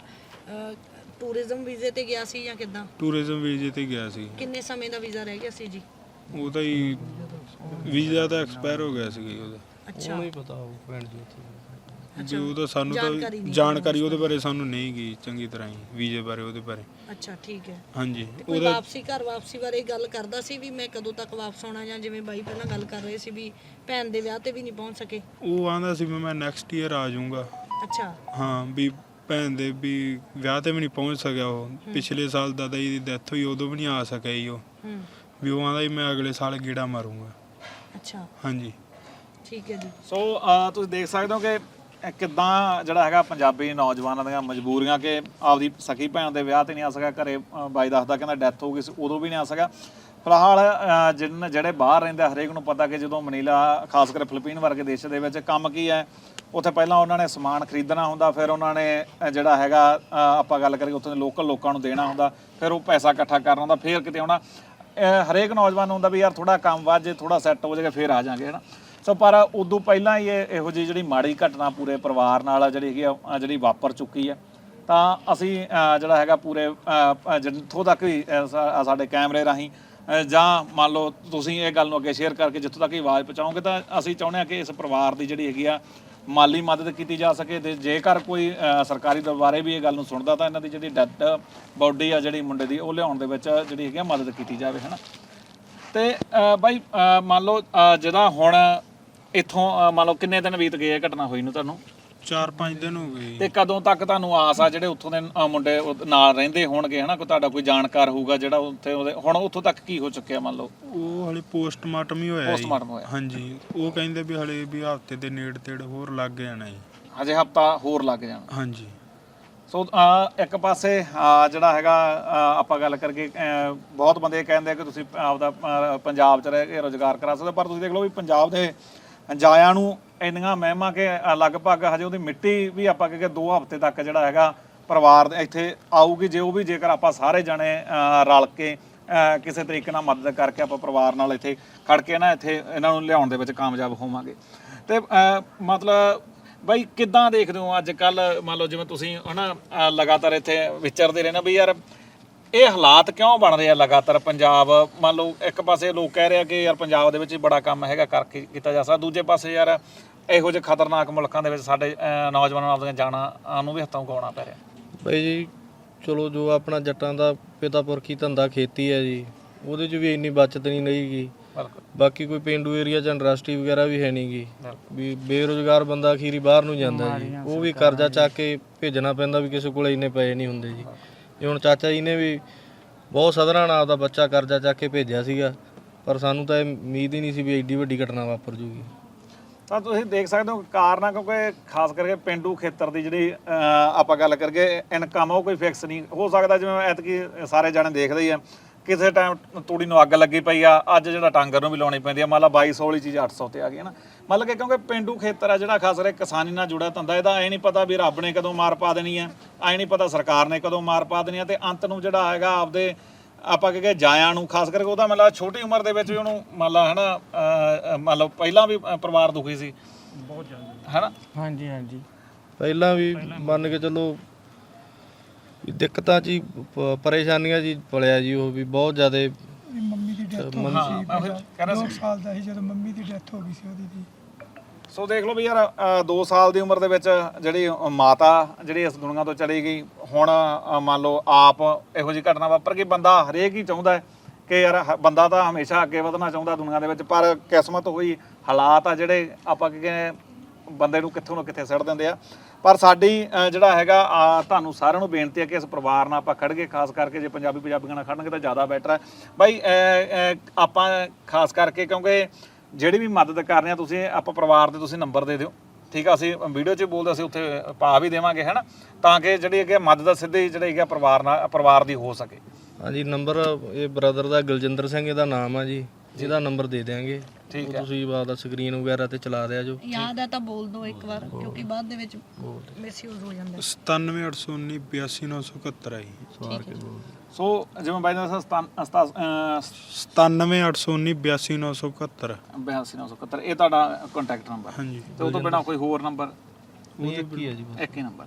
ਟੂਰਿਜ਼ਮ ਵੀਜ਼ੇ ਤੇ ਗਿਆ ਸੀ ਜਾਂ ਕਿੱਦਾਂ? ਟੂਰਿਜ਼ਮ ਵੀਜ਼ੇ ਤੇ ਗਿਆ ਸੀ। ਕਿੰਨੇ ਸਮੇਂ ਦਾ ਵੀਜ਼ਾ ਰਹਿ ਗਿਆ ਸੀ ਜੀ? ਉਹ ਤਾਂ ਹੀ ਵੀਜ਼ਾ ਤਾਂ ਐਕਸਪਾਇਰ ਹੋ ਗਿਆ ਸੀ ਉਹਦਾ। ਅੱਛਾ। ਨਹੀਂ ਪਤਾ ਉਹ ਭੈਣ ਜੀ ਉੱਥੇ। ਜੀ ਉਹ ਤਾਂ ਸਾਨੂੰ ਜਾਣਕਾਰੀ ਤਾਂ ਨਹੀਂ ਜਾਣਕਾਰੀ ਉਹਦੇ ਬਾਰੇ। ਸਾਨੂੰ ਨਹੀਂ ਗਈ ਚੰਗੀ ਤਰ੍ਹਾਂ ਹੀ ਵੀਜ਼ੇ ਬਾਰੇ ਉਹਦੇ ਬਾਰੇ। ਅੱਛਾ ਠੀਕ ਹੈ। ਹਾਂਜੀ ਕੋਈ ਉਹਦਾ ਵਾਪਸੀ ਘਰ ਵਾਪਸੀ ਬਾਰੇ ਗੱਲ ਕਰਦਾ ਸੀ ਵੀ ਮੈਂ ਕਦੋਂ ਤੱਕ ਵਾਪਸ ਆਉਣਾ ਜਾਂ ਜਿਵੇਂ ਬਾਈ ਪਹਿਲਾਂ ਗੱਲ ਕਰ ਰਹੇ ਸੀ ਵੀ ਭੈਣ ਦੇ ਵਿਆਹ ਤੇ ਵੀ ਨਹੀਂ ਪਹੁੰਚ ਸਕੇ? ਉਹ ਆਂਦਾ ਸੀ ਵੀ ਮੈਂ ਨੈਕਸਟ ਈਅਰ ਆ ਜਾਊਂਗਾ। ਅੱਛਾ। ਹਾਂ ਵੀ ਭੈਣ ਦੇ ਵੀ ਵਿਆਹ ਤੇ ਵੀ ਨਹੀਂ ਪਹੁੰਚ ਸਕਿਆ ਉਹ। ਪਿਛਲੇ ਸਾਲ ਦਾਦਾ ਜੀ ਦੀ ਡੈਥ ਹੋਈ ਉਦੋਂ ਵੀ ਨਹੀਂ ਆ ਸਕਿਆ ਜੀ ਉਹ। ਹੂੰ। ਵੀ ਉਹ ਆਂਦਾ ਜੀ ਮੈਂ ਅਗਲੇ ਸਾਲ ਗੇੜਾ ਮਾਰੂੰਗਾ। ਅੱਛਾ। ਹਾਂਜੀ। ਠੀਕ ਹੈ ਜੀ। ਸੋ ਅਹ ਤੁਸੀਂ ਦੇਖ ਸਕਦੇ ਹੋ ਕਿ ਇਹ ਕਿੱਦਾਂ ਜਿਹੜਾ ਹੈਗਾ ਪੰਜਾਬੀ ਨੌਜਵਾਨਾਂ ਦੀਆਂ ਮਜਬੂਰੀਆਂ ਕਿ ਆਪਦੀ ਸਖੀ ਭੈਣ ਦੇ ਵਿਆਹ ਤੇ ਨਹੀਂ ਆ ਸਕਿਆ ਘਰੇ ਅਹ ਬਾਈ ਦੱਸਦਾ ਕਹਿੰਦਾ ਡੈਥ ਹੋ ਗਈ ਸੀ ਉਦੋਂ ਵੀ ਨਹੀਂ ਆ ਸਕਿਆ। ਫਿਲਹਾਲ ਅਹ ਜਿਨ ਜਿਹੜੇ ਬਾਹਰ ਰਹਿੰਦੇ ਆ, ਹਰੇਕ ਨੂੰ ਪਤਾ ਕਿ ਜਦੋਂ ਮਨੀਲਾ ਖਾਸ ਕਰ ਫਿਲੀਪੀਨ ਵਰਗੇ ਦੇਸ਼ ਦੇ ਵਿੱਚ ਕੰਮ ਕੀ ਹੈ ਉੱਥੇ ਪਹਿਲਾਂ ਉਹਨਾਂ ਨੇ ਸਮਾਨ ਖਰੀਦਣਾ ਹੁੰਦਾ ਫਿਰ ਉਹਨਾਂ ਨੇ ਅਹ ਜਿਹੜਾ ਹੈਗਾ ਅਹ ਆਪਾਂ ਗੱਲ ਕਰੀਏ ਉੱਥੇ ਦੇ ਲੋਕਲ ਲੋਕਾਂ ਨੂੰ ਦੇਣਾ ਹੁੰਦਾ ਫਿਰ ਉਹ ਪੈਸਾ ਇਕੱਠਾ ਕਰਨਾ ਹੁੰਦਾ ਫਿਰ ਕਿਤੇ ਆਉਣਾ। ਅਹ ਹਰੇਕ ਨੌਜਵਾਨ ਨੂੰ ਹੁੰਦਾ ਵੀ ਯਾਰ ਥੋੜਾ ਕੰਮ ਵੱਧ ਜੇ ਥੋੜਾ ਸੈੱਟ ਹੋ ਜਾਏਗਾ ਫਿਰ ਆ ਜਾਾਂਗੇ ਹਨਾ। ਸੋ ਪਰ ਉਦੋਂ ਪਹਿਲਾਂ ਹੀ ਇਹ ਇਹੋ ਜਿਹੀ ਜਿਹੜੀ ਮਾੜੀ ਘਟਨਾ ਪੂਰੇ ਪਰਿਵਾਰ ਨਾਲ ਜਿਹੜੀ ਹੈਗੀ ਆ ਜਿਹੜੀ ਵਾਪਰ ਚੁੱਕੀ ਹੈ ਤਾਂ ਅਸੀਂ ਜਿਹੜਾ ਹੈਗਾ ਪੂਰੇ ਜਿੱਥੋਂ ਤੱਕ ਵੀ ਸਾਡੇ ਕੈਮਰੇ ਰਾਹੀਂ ਜਾਂ ਮੰਨ ਲਓ ਤੁਸੀਂ ਇਹ ਗੱਲ ਨੂੰ ਅੱਗੇ ਸ਼ੇਅਰ ਕਰਕੇ ਜਿੱਥੋਂ ਤੱਕ ਹੀ ਆਵਾਜ਼ ਪਹੁੰਚਾਓਗੇ ਤਾਂ ਅਸੀਂ ਚਾਹੁੰਦੇ ਹਾਂ ਕਿ ਇਸ ਪਰਿਵਾਰ ਦੀ ਜਿਹੜੀ ਹੈਗੀ ਆ ਮਾਲੀ ਮਦਦ ਕੀਤੀ ਜਾ ਸਕੇ ਤੇ ਜੇਕਰ ਕੋਈ ਸਰਕਾਰੀ ਦਰਬਾਰੇ ਵੀ ਇਹ ਗੱਲ ਨੂੰ ਸੁਣਦਾ ਤਾਂ ਇਹਨਾਂ ਦੀ ਜਿਹੜੀ ਡੈਡ ਬਾਡੀ ਆ ਜਿਹੜੀ ਮੁੰਡੇ ਦੀ ਉਹ ਲਿਆਉਣ ਦੇ ਵਿੱਚ ਜਿਹੜੀ ਹੈਗੀ ਆ ਮਦਦ ਕੀਤੀ ਜਾਵੇ ਹਨਾ? ਤੇ ਅਹ, ਬਾਈ ਮੰਨ ਲਓ ਜਿਹੜਾ ਹੁਣ ਇੱਥੋਂ ਮੰਨ ਲਓ ਕਿੰਨੇ ਦਿਨ ਬੀਤ ਗਏ ਇਹ ਘਟਨਾ ਹੋਈ ਨੂੰ ਤੁਹਾਨੂੰ? 4-5 ਦਿਨ ਹੋ ਗਏ ਜੀ। ਤੇ ਕਦੋਂ ਤੱਕ ਤੁਹਾਨੂੰ ਆਸ ਆ ਜਿਹੜੇ ਉੱਥੋਂ ਦੇ ਅ, ਮੁੰਡੇ ਉਹ ਨਾਲ ਰਹਿੰਦੇ ਹੋਣਗੇ ਹਨਾ? ਕੋਈ ਤੁਹਾਡਾ ਕੋਈ ਜਾਣਕਾਰ ਹੋਊਗਾ ਜਿਹੜਾ ਉੱਥੇ ਉਹਦੇ ਹੁਣ ਉੱਥੋਂ ਤੱਕ ਕੀ ਹੋ ਚੁੱਕਿਆ ਮੰਨ ਲਓ? ਉਹ ਹਲੇ ਪੋਸਟਮਾਰਟਮ ਹੀ ਹੋਇਆ ਜੀ। Postmortem ਹੋਇਆ। ਹਾਂਜੀ। ਉਹ ਕਹਿੰਦੇ ਵੀ ਹਲੇ ਵੀ ਹਫ਼ਤੇ ਦੇ ਨੇੜੇ ਤੇੜੇ ਹੋਰ ਲੱਗ ਜਾਣਾ ਜੀ। ਹਜੇ ਹਫਤਾ ਹੋਰ ਲੱਗ ਜਾਣਾ। ਹਾਂਜੀ। ਸੋ ਅ, ਇੱਕ ਪਾਸੇ ਅ, ਜਿਹੜਾ ਹੈਗਾ ਅ, ਆਪਾਂ ਗੱਲ ਕਰਕੇ ਅ, ਬਹੁਤ ਬੰਦੇ ਕਹਿੰਦੇ ਆ ਕਿ ਤੁਸੀਂ ਆਪਦਾ ਅ, ਪੰਜਾਬ 'ਚ ਰਹਿ ਕੇ ਰੋਜ਼ਗਾਰ ਕਰਾ ਸਕਦੇ ਹੋ, ਪਰ ਤੁਸੀਂ ਦੇਖ ਲਓ ਵੀ ਪੰਜਾਬ ਦੇ ਜਾਇਆ ਨੂੰ ਇੰਨੀਆਂ ਮਹਿਮਾ ਕਿ ਲਗਭਗ ਹਜੇ ਉਹਦੀ ਮਿੱਟੀ ਵੀ ਆਪਾਂ ਕਿ 2 ਹਫ਼ਤੇ ਤੱਕ ਜਿਹੜਾ ਹੈਗਾ ਪਰਿਵਾਰ ਇੱਥੇ ਆਊਗੀ। ਜੇ ਉਹ ਵੀ ਜੇਕਰ ਆਪਾਂ ਸਾਰੇ ਜਣੇ ਰਲ ਕੇ ਕਿਸੇ ਤਰੀਕੇ ਨਾਲ ਮਦਦ ਕਰਕੇ ਆਪਾਂ ਪਰਿਵਾਰ ਨਾਲ ਇੱਥੇ ਖੜ ਕੇ ਨਾ ਇੱਥੇ ਇਹਨਾਂ ਨੂੰ ਲਿਆਉਣ ਦੇ ਵਿੱਚ ਕਾਮਯਾਬ ਹੋਵਾਂਗੇ। ਤੇ ਮਤਲਬ ਬਾਈ ਕਿੱਦਾਂ ਦੇਖਦੇ ਹੋ ਅੱਜ ਕੱਲ ਮੰਨ ਲਓ ਜਿਵੇਂ ਤੁਸੀਂ ਹਨਾ ਅ, ਲਗਾਤਾਰ ਇੱਥੇ ਵਿਚਰਦੇ ਰਹਿਣਾ ਵੀ ਯਾਰ ਇਹ ਹਾਲਾਤ ਕਿਉਂ ਬਣ ਰਹੇ ਆ ਲਗਾਤਾਰ? ਪੰਜਾਬ ਮੰਨ ਲਓ ਇੱਕ ਪਾਸੇ ਲੋਕ ਕਹਿ ਰਹੇ ਆ ਕਿ ਯਾਰ ਪੰਜਾਬ ਦੇ ਵਿੱਚ ਬੜਾ ਕੰਮ ਹੈਗਾ ਕਰਕੇ ਕੀਤਾ ਜਾ ਸਕਦਾ। ਦੂਜੇ ਪਾਸੇ ਯਾਰ ਇਹੋ ਜਿਹੇ ਖਤਰਨਾਕ ਮੁਲਕਾਂ ਦੇ ਵਿੱਚ ਸਾਡੇ ਨੌਜਵਾਨਾਂ ਨੂੰ ਆਪਣੀਆਂ ਜਾਨਾਂ ਨੂੰ ਵੀ ਹੱਥੋਂ ਗਾਉਣਾ ਪੈ ਰਿਹਾ। ਬਈ ਜੀ ਚਲੋ ਜੋ ਆਪਣਾ ਜੱਟਾਂ ਦਾ ਪਿਤਾ ਪੁਰਖੀ ਧੰਦਾ ਖੇਤੀ ਹੈ ਜੀ ਉਹਦੇ 'ਚ ਵੀ ਇੰਨੀ ਬਚਤ ਨਹੀਂ ਰਹੀਗੀ ਬਿਲਕੁਲ। ਬਾਕੀ ਕੋਈ ਪਿੰਡੂ ਏਰੀਆ 'ਚ ਇੰਡਸਟਰੀ ਵਗੈਰਾ ਵੀ ਹੈ ਨਹੀਂਗੀ। ਵੀ ਬੇਰੋਜ਼ਗਾਰ ਬੰਦਾ ਅਖੀਰੀ ਬਾਹਰ ਨੂੰ ਜਾਂਦਾ ਜੀ। ਉਹ ਵੀ ਕਰਜ਼ਾ ਚੱਕ ਕੇ ਭੇਜਣਾ ਪੈਂਦਾ ਵੀ ਕਿਸੇ ਕੋਲ ਇੰਨੇ ਪੈਸੇ ਨਹੀਂ ਹੁੰਦੇ ਜੀ। ਜੇ ਹੁਣ ਚਾਚਾ ਜੀ ਨੇ ਵੀ ਬਹੁਤ ਸਧਰਾਂ ਨਾਲ ਆਪਦਾ ਬੱਚਾ ਕਰਜ਼ਾ ਚੱਕ ਕੇ ਭੇਜਿਆ ਸੀਗਾ ਪਰ ਸਾਨੂੰ ਤਾਂ ਇਹ ਉਮੀਦ ਹੀ ਨਹੀਂ ਸੀ ਵੀ ਐਡੀ ਵੱਡੀ ਘਟਨਾ ਵਾਪਰ ਜੂਗੀ। ਤਾਂ ਤੁਸੀਂ ਦੇਖ ਸਕਦੇ ਹੋ ਕਾਰਨ ਆ ਕਿਉਂਕਿ ਖਾਸ ਕਰਕੇ ਪਿੰਡੂ ਖੇਤਰ ਦੀ ਜਿਹੜੀ ਅਹ, ਆਪਾਂ ਗੱਲ ਕਰਕੇ ਇਨਕਮ ਉਹ ਕੋਈ ਫਿਕਸ ਨਹੀਂ। ਹੋ ਸਕਦਾ ਜਿਵੇਂ ਐਤਕੀ ਸਾਰੇ ਜਾਣੇ ਦੇਖਦੇ ਹੀ ਆ ਕਿਸੇ ਟਾਈਮ ਤੂੜੀ ਨੂੰ ਅੱਗ ਲੱਗੀ ਪਈ ਆ ਅੱਜ ਜਿਹੜਾ ਟਾਂਗਰ ਨੂੰ ਵੀ ਲਾਉਣੀ ਪੈਂਦੀ ਆ ਮੰਨ ਲਾ 2200 ਵਾਲੀ ਚੀਜ਼ 800 ਤੇ ਆ ਗਈ ਹੈ ਨਾ। ਮਤਲਬ ਕਿ ਕਿਉਂਕਿ ਪਿੰਡੂ ਖੇਤਰ ਆ ਜਿਹੜਾ ਖਾਸ ਕਰਕੇ ਕਿਸਾਨੀ ਨਾਲ ਜੁੜਿਆ ਧੰਦਾ ਇਹਦਾ ਐ ਨਹੀਂ ਪਤਾ ਵੀ ਰੱਬ ਨੇ ਕਦੋਂ ਮਾਰ ਪਾ ਦੇਣੀ ਆ ਐ ਨਹੀਂ ਪਤਾ ਸਰਕਾਰ ਨੇ ਕਦੋਂ ਮਾਰ ਪਾ ਦੇਣੀ ਆ ਤੇ ਅੰਤ ਨੂੰ ਜਿਹੜਾ ਹੈਗਾ ਆਪਦੇ ਆਪਾਂ ਕਹੇ ਜਾਇਆਂ ਨੂੰ ਖਾਸ ਕਰਕੇ ਉਹਦਾ ਮਤਲਬ ਛੋਟੀ ਉਮਰ ਦੇ ਵਿੱਚ ਵੀ ਉਹਨੂੰ ਮੰਨ ਲਾ ਹਨਾ ਮੰਨ ਲਓ ਪਹਿਲਾਂ ਵੀ ਪਰਿਵਾਰ ਦੁਖੀ ਸੀ। ਬਹੁਤ ਜ਼ਿਆਦਾ। ਹਨਾ? ਹਾਂਜੀ ਹਾਂਜੀ। ਪਹਿਲਾਂ ਵੀ ਮੰਨ ਕੇ ਚੱਲੋ ਦਿੱਕਤਾਂ ਹੀ ਪ- ਪਰੇਸ਼ਾਨੀਆਂ ਹੀ ਪਲਿਆ ਜੀ ਉਹ ਵੀ ਬਹੁਤ ਜ਼ਿਆਦਾ। ਮੰਮੀ ਦੀ ਡੈਥ ਹੋ ਗਈ ਹਾਂ, ਸੀ। ਮੈਂ ਫਿਰ ਕਹਿ ਰਿਹਾ ਦੋ ਸੀ। ਸਾਲ ਦਾ ਸੀ ਜਦੋਂ ਮੰਮੀ ਦੀ ਡੈਥ ਹੋ ਗਈ ਸੀ ਉਹਦੀ ਦੀ ਸੋ ਦੇਖ ਲਓ ਵੀ ਯਾਰ 2 ਸਾਲ ਦੀ ਉਮਰ ਦੇ ਵਿੱਚ ਜਿਹੜੀ ਅ, ਮਾਤਾ ਜਿਹੜੀ ਇਸ ਦੁਨੀਆ ਤੋਂ ਚਲੀ ਗਈ ਹੁਣ ਅ, ਮੰਨ ਲਓ ਆਪ ਇਹੋ ਜਿਹੀ ਘਟਨਾ ਵਾਪਰ ਗਈ ਬੰਦਾ ਹਰੇਕ ਹੀ ਚਾਹੁੰਦਾ ਹੈ ਕਿ ਯਾਰ ਹ- ਬੰਦਾ ਤਾਂ ਹਮੇਸ਼ਾ ਅੱਗੇ ਵਧਣਾ ਚਾਹੁੰਦਾ ਦੁਨੀਆ ਦੇ ਵਿੱਚ ਪਰ ਕਿਸਮਤ ਹੋਈ ਹਾਲਾਤ ਆ ਜਿਹੜੇ ਆਪਾਂ ਕੀ ਕਹਿੰਦੇ ਬੰਦੇ ਨੂੰ ਕਿੱਥੋਂ ਨਾ ਕਿੱਥੇ ਸੜ ਦਿੰਦੇ ਆ। ਪਰ ਸਾਡੀ ਅ, ਜਿਹੜਾ ਹੈਗਾ ਆ, ਤੁਹਾਨੂੰ ਸਾਰਿਆਂ ਨੂੰ ਬੇਨਤੀ ਹੈ ਕਿ ਇਸ ਪਰਿਵਾਰ ਨਾਲ ਆਪਾਂ ਖੜ ਖਾਸ ਕਰਕੇ ਜੇ ਪੰਜਾਬੀ ਪੰਜਾਬੀਆਂ ਨਾਲ ਖੜਨਗੇ ਤਾਂ ਜ਼ਿਆਦਾ ਬੈਟਰ ਹੈ। ਬਾਈ ਅ, ਅ, ਆਪਾਂ ਖਾਸ ਕਰਕੇ ਕਿਉਂਕਿ ਜਿਹੜੀ ਵੀ ਮਦਦ ਕਰ ਰਹੇ ਆ ਤੁਸੀਂ ਆਪਾਂ ਪਰਿਵਾਰ ਦੇ ਤੁਸੀਂ ਨੰਬਰ ਦੇ ਦਿਓ। ਠੀਕ ਆ ਅਸੀਂ ਵੀਡੀਓ 'ਚ ਬੋਲਦੇ ਅਸੀਂ ਉੱਥੇ ਪਾ ਵੀ ਦੇਵਾਂਗੇ ਹੈਨਾ ਤਾਂ ਕਿ ਜਿਹੜੀ ਹੈਗੀ ਆ ਮਦਦ ਸਿੱਧੀ ਜਿਹੜੀ ਹੈਗੀ ਆ ਪਰਿਵਾਰ ਨਾਲ ਪਰਿਵਾਰ ਦੀ ਹੋ ਸਕੇ। ਹਾਂਜੀ ਨੰਬਰ ਇਹ ਬ੍ਰਦਰ ਦਾ ਗੁਲਜਿੰਦਰ ਸਿੰਘ ਇਹਦਾ ਨਾਮ ਆ ਜੀ। ਇਹਦਾ ਨੰਬਰ ਦੇ ਦਿਆਂਗੇ। ਠੀਕ ਉਹ ਤੁਸੀਂ ਬਾਅਦ ਸਕਰੀਨ ਵਗੈਰਾ ਤੇ ਚਲਾ ਦਿਆ ਜੋ। ਯਾਦ ਹੈ ਤਾਂ ਬੋਲ ਦਿਓ ਇੱਕ ਵਾਰ ਕਿਉਂਕਿ ਬਾਅਦ ਦੇ ਵਿੱਚ ਮਿਸਯੂਜ਼ ਹੋ ਜਾਂਦਾ। 97819 82971 ਹੈ ਜੀ ਸਵਾਰ ਕੇ ਬੋਲ ਸੋ ਜਿਵੇਂ ਬਾਈ ਦਾ ਸਤਾਨ 97819 82971 82971 ਇਹ ਤੁਹਾਡਾ ਕੰਟੈਕਟ ਨੰਬਰ ਹਾਂਜੀ। ਤੇ ਉਹ ਤੋਂ ਬਿਨਾ ਕੋਈ ਹੋਰ ਨੰਬਰ ਨਹੀਂ ਇੱਕ ਹੀ ਹੈ ਜੀ ਬਸ। ਇੱਕ ਹੀ ਨੰਬਰ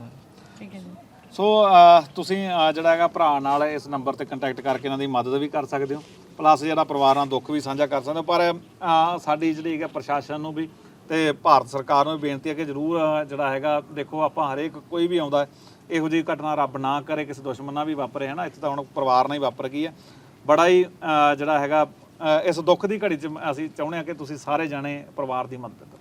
ਠੀਕ ਹੈ ਜੀ। ਸੋ ਤੁਸੀਂ ਜਿਹੜਾ ਹੈਗਾ ਭਰਾ ਨਾਲ ਇਸ ਨੰਬਰ ਤੇ ਕੰਟੈਕਟ ਕਰਕੇ ਇਹਨਾਂ ਦੀ ਮਦਦ ਵੀ ਕਰ ਸਕਦੇ ਹੋ। ਪਲੱਸ ਜਿਹੜਾ ਪਰਿਵਾਰ ਨਾਲ ਦੁੱਖ ਵੀ ਸਾਂਝਾ ਕਰ ਸਕਦੇ ਹੋ, ਪਰ ਸਾਡੀ ਜਿਹੜੀ ਹੈ ਪ੍ਰਸ਼ਾਸਨ ਨੂੰ ਵੀ ਤੇ ਭਾਰਤ ਸਰਕਾਰ ਨੂੰ ਵੀ ਬੇਨਤੀ ਹੈ ਕਿ ਜਰੂਰ ਜਿਹੜਾ ਹੈਗਾ, ਦੇਖੋ ਆਪਾਂ ਹਰੇਕ ਕੋਈ ਵੀ ਆਉਂਦਾ, ਇਹੋ ਜਿਹੀ ਘਟਨਾ ਰੱਬ ਨਾ ਕਰੇ, ਕਿਸੇ ਦੁਸ਼ਮਣ ਨਾਲ ਵੀ ਵਾਪਰੇ ਹੈ ਨਾ ਇੱਥੇ ਤਾਂ ਹੁਣ ਪਰਿਵਾਰ ਨਾਲ ਹੀ ਵਾਪਰ ਗਈ ਹੈ। ਬੜਾ ਹੀ ਜਿਹੜਾ ਹੈਗਾ ਇਸ ਦੁੱਖ ਦੀ ਘੜੀ 'ਚ ਅਸੀਂ ਚਾਹੁੰਦੇ ਹਾਂ ਕਿ ਤੁਸੀਂ ਸਾਰੇ ਜਾਣੇ ਪਰਿਵਾਰ ਦੀ ਮਦਦ ਕਰੋ।